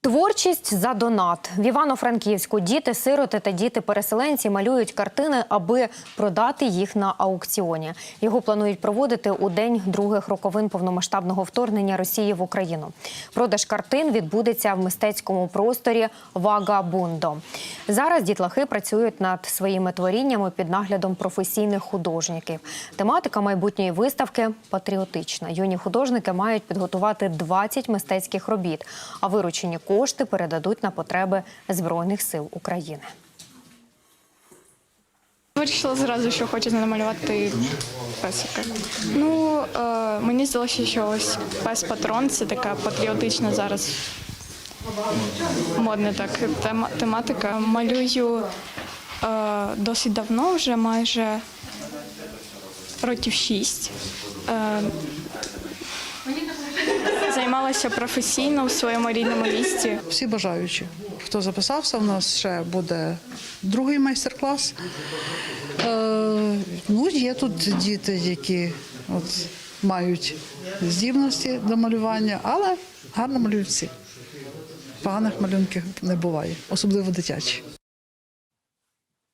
Творчість за донат в Івано-Франківську діти, сироти та діти-переселенці малюють картини, аби продати їх на аукціоні. Його планують проводити у день других роковин повномасштабного вторгнення Росії в Україну. Продаж картин відбудеться в мистецькому просторі Вагабундо. Зараз дітлахи працюють над своїми творіннями під наглядом професійних художників. Тематика майбутньої виставки патріотична. Юні художники мають підготувати 20 мистецьких робіт, а виручені кошти передадуть на потреби Збройних сил України. Вирішила зразу, що хочу намалювати песика. Ну, е, мені здалося, що ось пес патрон це така патріотична зараз модна так тема, тематика. Малюю е, досить давно, вже майже років шість. Е, займалася професійно у своєму рідному місті. всі бажаючі. Хто записався, у нас ще буде другий майстер-клас. Е, ну, є тут діти, які от, мають здібності до малювання, але гарно малюють всі. Поганих малюнків не буває, особливо дитячі.